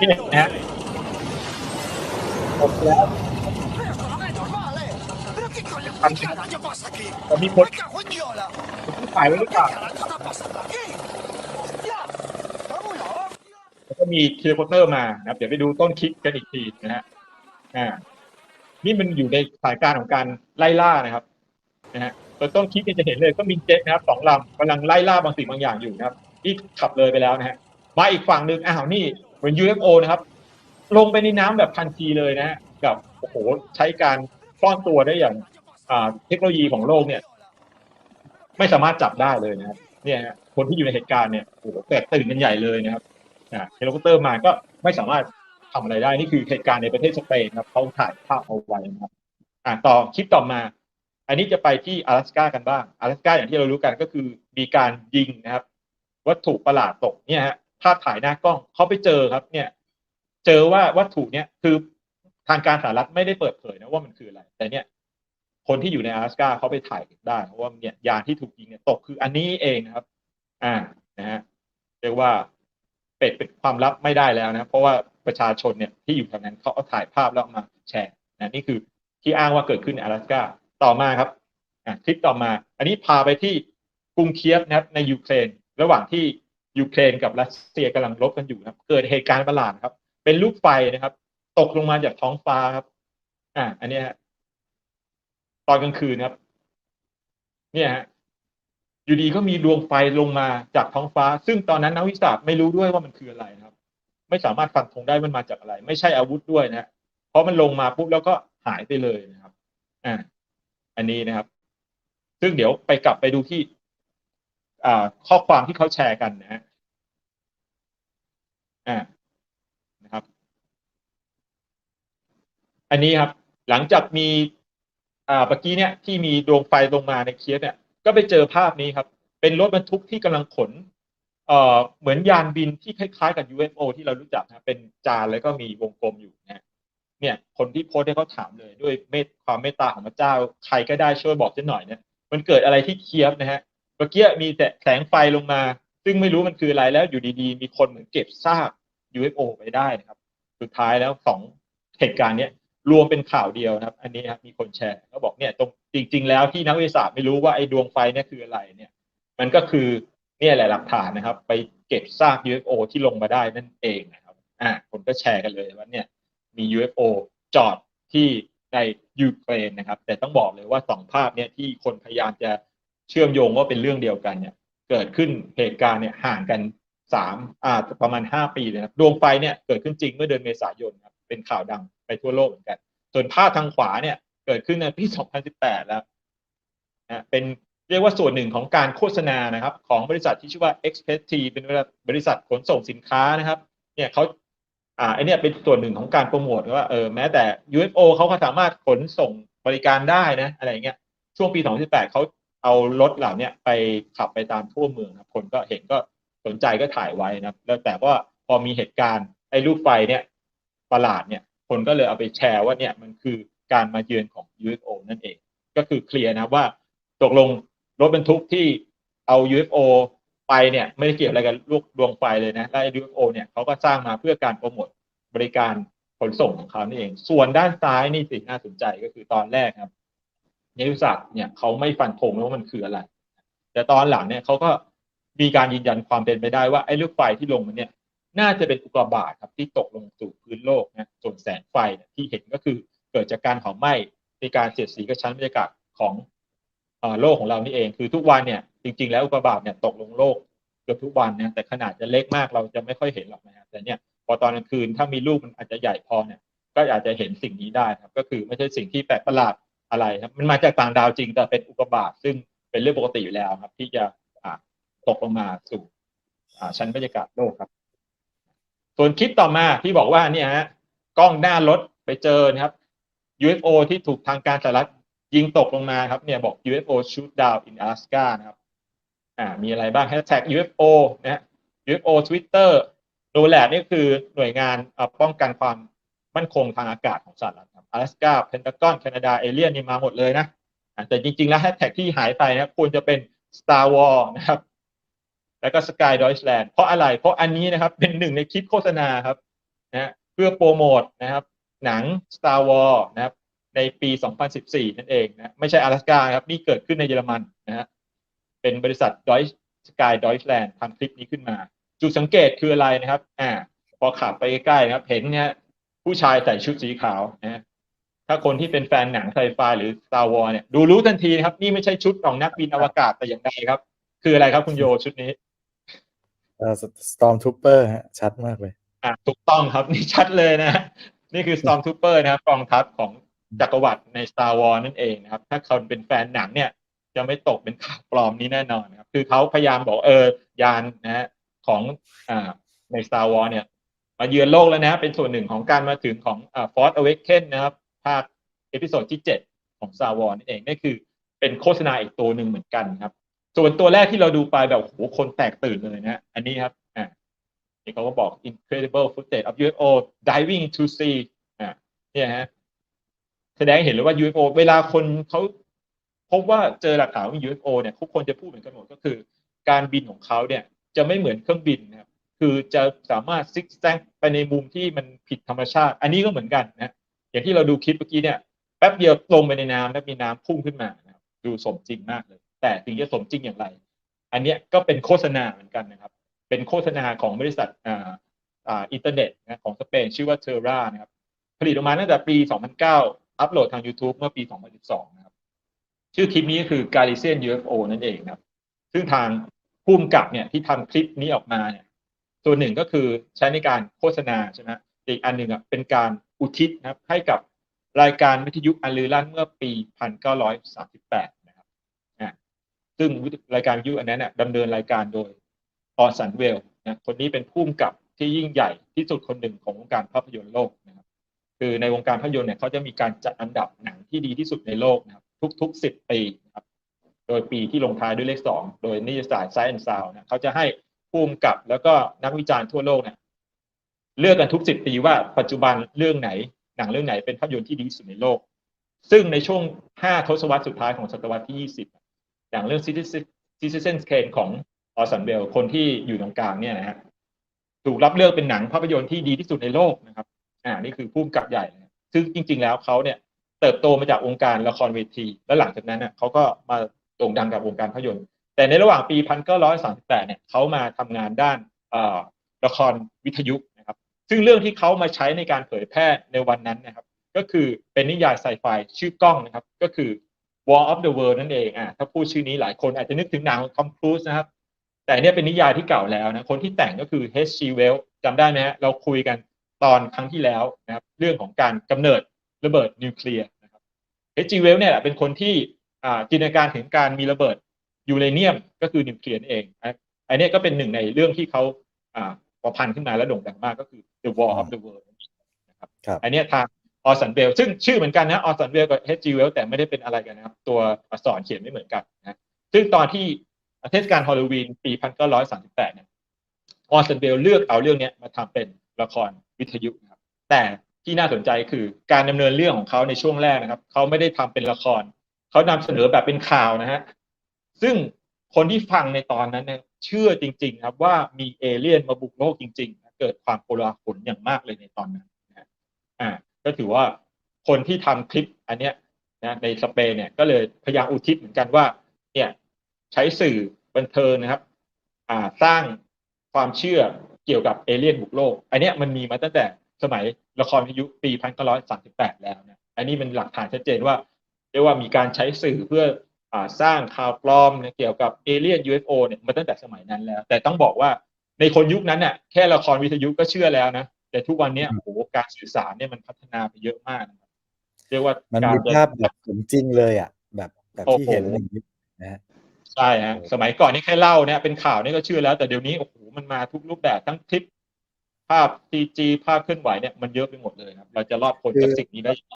นี่นะฮะหมดแล้วแต่มีคนผู้ถ่ายไว้หรือเปล่าแล้วก็มีเทเลโพเตอร์มานะครับ เดี๋ยวไปดูต้นคลิปกันอีกทีนะฮะอ่านี่มันอยู่ในสายการของการไล่ล่านะครับนะฮะต้นคลิปเนี่ยจะเห็นเลยก็มีเจ็ตนะครับสองลำกำลังไล่ล่าบางสิ่งบางอย่างอยู่นะครับที่ขับเลยไปแล้วนะฮะ มาอีกฝั่งหนึ่งอ้าวนี่เหมือน UFO นะครับ ลงไปในน้ำแบบทันทีเลยนะฮะกับโอ้โหใช้การซ่อนตัวได้อย่าง อ่าเทคโนโลยีของโลกเนี่ย ไม่สามารถจับได้เลยนะครับ เนี่ยฮะคนที่อยู่ในเหตุการณ์เนี่ยโอ้โหแตกตื่นกันใหญ่เลยนะครับอ่าเฮลิคอปเตอร์มาก็ไม่สามารถทำอะไรได้นี่คือเหตุการณ์ในประเทศสเปนครับเขาถ่ายภาพเอาไว้นะครับ อ่าต่อคลิปต่อมา อันนี้จะไปที่阿拉斯加กันบ้าง阿拉斯加อย่างที่เรารู้กันก็คือมีการยิงนะครับ วัตถุประหลาดตกเนี่ยฮะ ภาพถ่ายหน้ากล้องเขาไปเจอครับ เนี่ย เจอว่าวัตถุเนี่ยคือทางการสหรัฐไม่ได้เปิดเผยนะว่ามันคืออะไร แต่เนี่ย คนที่อยู่ใน阿拉斯加เขาไปถ่ายได้เพราะว่าเนี่ยยานที่ถูกยิงเนี่ยตกคืออันนี้เองนะครับ อ่านะฮะเรียกว่าเป็ดเป็นความลับไม่ได้แล้วนะ เพราะว่าประชาชนเนี่ยที่อยู่แถวนั้นเขาเอาถ่ายภาพแล้วเอามาแชร์นะนี่คือที่อ้างว่าเกิดขึ้นใน阿拉斯加ต่อมาครับอ่ะคลิปต่อมา อันนี้พาไปที่กรุงเคียฟนะครับ ในยูเครน ระหว่างที่ ยูเครนกับรัสเซียกำลังรบกันอยู่ครับ เกิดเหตุการณ์ประหลาดครับ เป็นลูกไฟนะครับ ตกลงมาจากท้องฟ้าครับ อ่า อันนี้ฮะตอนกลางคืนครับ เนี่ยฮะอยู่ดีก็มีดวงไฟลงมาจากท้องฟ้า ซึ่งตอนนั้นนักวิทยาศาสตร์ไม่รู้ด้วยว่ามันคืออะไรนะครับ ไม่สามารถฟันธงได้มันมาจากอะไร ไม่ใช่อาวุธด้วยนะเพราะมันลงมาปุ๊บแล้วก็หายไปเลยนะครับ อ่า อันนี้นะครับ ซึ่งเดี๋ยวไปกลับไปดูที่ ข้อความที่เขาแชร์กันนะฮะอ่านะครับ อันนี้ครับ หลังจากมีอ่าเมื่อกี้เนี่ยที่มีดวงไฟลงมาในเคียฟเนี่ย ก็ไปเจอภาพนี้ครับ เป็นรถบรรทุกที่กำลังขนเอ่อเหมือนยานบินที่คล้ายๆกับ UFO ที่เรารู้จักนะเป็นจานแล้วก็มีวงกลมอยู่นะเนี่ยคนที่โพสต์ให้เขาถามเลยด้วยเมตความเมตตาของพระเจ้า ใครก็ได้ช่วยบอกฉันหน่อยเนี่ยมันเกิดอะไรที่เคียฟนะฮะ เมื่อกี้มีแต่แสงไฟลงมา ซึ่งไม่รู้มันคืออะไรแล้วอยู่ดีๆ มีคนเหมือนเก็บซาก UFO ไปได้นะครับ สุดท้ายแล้วสองเหตุการณ์เนี้ยรวมเป็นข่าวเดียวนะครับ อันนี้ครับมีคนแชร์เขาบอกเนี่ยตรงจริง ๆ แล้วที่นักวิทยาศาสตร์ไม่รู้ว่าไอ้ดวงไฟเนี่ยคืออะไรเนี่ย มันก็คือเนี่ยแหละหลักฐานนะครับ ไปเก็บซาก UFO ที่ลงมาได้นั่นเองนะครับอ่าคนก็แชร์กันเลยว่าเนี่ยมี UFO จอดที่ในยูเครนนะครับ แต่ต้องบอกเลยว่าสองภาพเนี่ยที่คนพยายามจะ ชื่อมโยงว่าเป็นเรื่องเดียวกันเนี่ยเกิดขึ้นเหตุการณ์เนี่ยห่างกันสามอ่าประมาณห้าปีเลยครับดวงไฟเนี่ยเกิดขึ้นจริงเมื่อเดือนเมษายนครับเป็นข่าวดังไปทั่วโลกเหมือนกัน ส่วนภาพทางขวาเนี่ยเกิดขึ้นในปี 2018 แล้วนะเป็นเรียกว่าส่วนหนึ่งของการโฆษณานะครับ ของบริษัทที่ชื่อว่า Express T เป็นบริษัทขนส่งสินค้านะครับ เนี่ยเขาอ่าไอเนี่ยเป็นส่วนหนึ่งของการโปรโมทว่าเออแม้แต่ UFO เขาก็สามารถขนส่งบริการได้นะอะไรเงี้ยช่วงปี 2018เขา เอารถเหล่านี้ไปขับไปตามทั่วเมืองครับคนก็เห็นก็สนใจก็ถ่ายไว้นะแล้วแต่ว่าพอมีเหตุการณ์ไอ้ลูกไฟเนี่ยประหลาดเนี่ยคนก็เลยเอาไปแชร์ว่าเนี่ยมันคือการมาเยือนของ UFO นั่นเอง ก็คือเคลียร์นะว่าตกลงรถบรรทุกที่เอา UFO ไปเนี่ยไม่ได้เกี่ยวอะไรกับลูกดวงไฟเลยนะและ UFO เนี่ยเขาก็สร้างมาเพื่อการโปรโมทบริการขนส่งของเขานี่เอง ส่วนด้านซ้ายนี่สิน่าสนใจก็คือตอนแรกครับ นักวิทยาศาสตร์เนี่ยเขาไม่ฟันธงว่ามันคืออะไร แต่ตอนหลังเนี่ยเขาก็มีการยืนยันความเป็นไปได้ว่าไอ้ลูกไฟที่ลงมันเนี่ย น่าจะเป็นอุกกาบาตครับที่ตกลงสู่พื้นโลกนะส่วนแสงไฟที่เห็นก็คือเกิดจากการเผาไหม้ในการเสียดสีกับชั้นบรรยากาศของอโลกของเรานี่เอง คือทุกวันเนี่ยจริง ๆ แล้วอุกกาบาตเนี่ยตกลงโลกเกือบทุกวันนะแต่ขนาดจะเล็กมากเราจะไม่ค่อยเห็นหรอกนะครับแต่เนี่ยพอตอนกลางคืนถ้ามีลูกมันอาจจะใหญ่พอเนี่ย ก็อาจจะเห็นสิ่งนี้ได้ครับ ก็คือไม่ใช่สิ่งที่แปลกประหลาด อะไรครับมันมาจากต่างดาวจริงแต่เป็นอุกกาบาตซึ่งเป็นเรื่องปกติอยู่แล้วครับ ที่จะอ่าตกลงมาสู่อ่าชั้นบรรยากาศโลกครับ ส่วนคลิปต่อมาที่บอกว่าเนี่ยฮะกล้องหน้ารถไปเจอนะครับ UFO ที่ถูกทางการสหรัฐยิงตกลงมาครับเนี่ยบอก UFO shoot down in Alaska นะครับอ่ามีอะไรบ้าง hashtag UFO นะฮะ UFO Twitter โนแลดนี่คือหน่วยงานป้องกันความ มั่นคงทางอากาศของสหรัฐครับ Alaska Pentagon Canada Alien นี่มาหมดเลยนะอ่าแต่จริงๆ แล้วแฮชแท็กที่หายไปนะควรจะเป็น Star War นะครับ แล้วก็ Sky Deutschland เพราะอะไร เพราะอันนี้นะครับ เป็นหนึ่งในคลิปโฆษณาครับนะเพื่อโปรโมทนะครับ หนัง Star Wars นะครับ ในปี 2014 นั่นเองนะไม่ใช่阿拉斯加ครับนี่เกิดขึ้นในเยอรมันนะฮะเป็นบริษัท Deutsch Sky Deutschland ทำคลิปนี้ขึ้นมา จุดสังเกตคืออะไรนะครับ อ่า พอขับไปใกล้ๆนะครับ เห็นเนี่ย ผู้ชายใส่ชุดสีขาวนะฮะถ้าคนที่เป็นแฟนหนังไซไฟหรือ Star Wars เนี่ย ดูรู้ทันทีนะครับ นี่ไม่ใช่ชุดของนักบินอวกาศแต่อย่างใดครับ คืออะไรครับคุณโยชุดนี้เอ่อ Stormtrooper ฮะชัดมากเลย อะถูกต้องครับนี่ชัดเลยนะ นี่คือ Stormtrooper นะครับกองทัพของจักรวรรดิใน Star Wars นั่นเองนะครับ ถ้าคนเป็นแฟนหนังเนี่ย จะไม่ตกเป็นข่าวปลอมนี้แน่นอนนะครับ คือเขาพยายามบอกเออยานนะฮะของอ่าใน Star Wars เนี่ย มาเยือนโลกแล้วนะเป็นส่วนหนึ่งของการมาถึงของอ่า Force Awakens นะครับ ภาคเอพิโซดที่ 7 ของ Star Wars นั่นเองนี่คือเป็นโฆษณาอีกตัวหนึ่งเหมือนกันครับ ส่วนตัวแรกที่เราดูไปแบบโหคนแตกตื่นเลยนะ อันนี้ครับอ่านี่เขาก็บอก incredible footage of UFO diving into sea อ่าเนี่ยฮะแสดงให้เห็นเลยว่า UFO เวลาคนเขาพบว่าเจอหลักฐานว่า UFO เนี่ยทุกคนจะพูดเหมือนกันหมดก็คือ การบินของเขาเนี่ยจะไม่เหมือนเครื่องบินนะครับ คือจะสามารถซิกแซกไปในมุมที่มันผิดธรรมชาติ อันนี้ก็เหมือนกันนะอย่างที่เราดูคลิปเมื่อกี้เนี่ยแป๊บเดียวลงไปในน้ำแล้วมีน้ำพุ่งขึ้นมานะครับดูสมจริงมากเลย แต่ถึงจะสมจริงอย่างไร อันนี้ก็เป็นโฆษณาเหมือนกันนะครับ เป็นโฆษณาของบริษัทอ่าอ่าอินเทอร์เน็ตนะของสเปนชื่อว่าเทอร่านะครับผลิตออกมาตั้งแต่ปี 2009 อัปโหลดทาง YouTube เมื่อปี 2012 นะครับ ชื่อคลิปนี้ก็คือ g a r i s i a n UFO นั่นเองนะครับ ซึ่งทางผู้กำกับเนี่ยที่ทำคลิปนี้ออกมาเนี่ย ส่วนหนึ่งก็คือใช้ในการโฆษณาใช่ไหมอีกอันหนึ่งอะเป็นการอุทิศนะครับให้กับรายการวิทยุอันลือลั่นเมื่อปี 1938 นะครับอ่ซึ่งรายการวิทยุอันนั้นน่ะดำเนินรายการโดยออสันเวลนะคนนี้เป็นผู้กำกับที่ยิ่งใหญ่ที่สุดคนหนึ่งของวงการภาพยนตร์โลกนะครับคือในวงการภาพยนตร์เนี่ยเขาจะมีการจัดอันดับหนังที่ดีที่สุดในโลกนะครับทุกๆ 10 ปีนะครับโดยปีที่ลงท้ายด้วยเลข 2 โดยนิยสาร Science and Sound นะเขาจะให้ ผู้กำกับ แล้วก็นักวิจารณ์ทั่วโลกเนี่ยเลือกกันทุก10ปีว่าปัจจุบันเรื่องไหน หนังเรื่องไหนเป็นภาพยนตร์ที่ดีที่สุดในโลก ซึ่งในช่วง 5 ทศวรรษสุดท้ายของศตวรรษที่ 20 อย่างเรื่อง Citizen Citizen Kane ของออสันเบลคนที่อยู่ตรงกลางเนี่ยนะฮะถูกรับเลือกเป็นหนังภาพยนตร์ที่ดีที่สุดในโลกนะครับ อ่า นี่คือผู้กำกับใหญ่นะซึ่งจริง ๆ แล้วเขาเนี่ย เติบโตมาจากวงการละครเวที แล้วหลังจากนั้นเน่ะเขาก็มาโด่งดังกับวงการภาพยนตร์ แต่ในระหว่างปี 1938 เนี่ยเขามาทำงานด้านละครวิทยุนะครับ ซึ่งเรื่องที่เขามาใช้ในการเผยแพร่ในวันนั้นนะครับ ก็คือเป็นนิยายไซไฟชื่อกล้องนะครับ ก็คือ War of the World นั่นเองอ่าถ้าพูดชื่อนี้หลายคนอาจจะนึกถึงหนังของทอมครูซนะครับ แต่เนี่ยเป็นนิยายที่เก่าแล้วนะ คนที่แต่งก็คือ H.G. Wells จำได้ไหมฮะเราคุยกันตอนครั้งที่แล้วนะครับ เรื่องของการกำเนิดระเบิดนิวเคลียร์นะครับ H.G. Wells เนี่ยเป็นคนที่อ่าจินตนาการถึงการมีระเบิด ยูเรเนียมก็คือนิวเคลียร์นั่นเองนะอันเนี้ยก็เป็นหนึ่งในเรื่องที่เขาอ่าประพันธ์ขึ้นมาแล้วโด่งดังมากก็คือ The War of the World นะครับครับอันเนี้ยทางออสันเวลซึ่งชื่อเหมือนกันนะออสันเวลกับ H.G. Wells แต่ไม่ได้เป็นอะไรกันนะครับ ตัวอักษรเขียนไม่เหมือนกันนะซึ่งตอนที่เทศกาลฮอลโลวีนปี 1938 เนี่ยออสันเวลเลือกเอาเรื่องเนี้ยมาทำเป็นละครวิทยุนะครับ แต่ที่น่าสนใจคือการดำเนินเรื่องของเขาในช่วงแรกนะครับ เขาไม่ได้ทำเป็นละคร เขานำเสนอแบบเป็นข่าวนะฮะ ซึ่งคนที่ฟังในตอนนั้นเนี่ยเชื่อจริง ๆ ครับว่ามีเอเลี่ยนมาบุกโลกจริงๆ เกิดความโกลาหลอย่างมากเลยในตอนนั้นนะฮะอ่าก็ถือว่าคนที่ทำคลิปอันเนี้ยนะในสเปนเนี่ยก็เลยพยายามอุทิศเหมือนกันว่าเนี่ยใช้สื่อบันเทิงนะครับอ่าสร้างความเชื่อเกี่ยวกับเอเลี่ยนบุกโลก อันเนี้ยมันมีมาตั้งแต่สมัยละครวิทยุปี1938แปดแล้วนะอันนี้เป็นหลักฐานชัดเจนว่าเรียกว่ามีการใช้สื่อเพื่อ สร้างข่าวปลอมเนี่ยเกี่ยวกับเอเลี่ยน UFO เนี่ยมาตั้งแต่สมัยนั้นแล้ว แต่ต้องบอกว่าในคนยุคนั้นน่ะแค่ละครวิทยุก็เชื่อแล้วนะ แต่ทุกวันเนี้ยโอ้โหการสื่อสารเนี่ยมันพัฒนาไปเยอะมากนะครับเรียกว่ามันการมีภาพแบบสมจริงเลยอะ แบบแบบโอ้ที่โหเห็นอย่างนี้นะฮะใช่ฮะโอ้สมัยก่อนนี่แค่เล่าเนี่ยเป็นข่าวนี่ก็เชื่อแล้ว แต่เดี๋ยวนี้โอ้โหมันมาทุกรูปแบบทั้งคลิป ภาพ CG ภาพเคลื่อนไหวเนี่ยมันเยอะไปหมดเลยครับ เราจะรอดพ้นจากสิ่งนี้ได้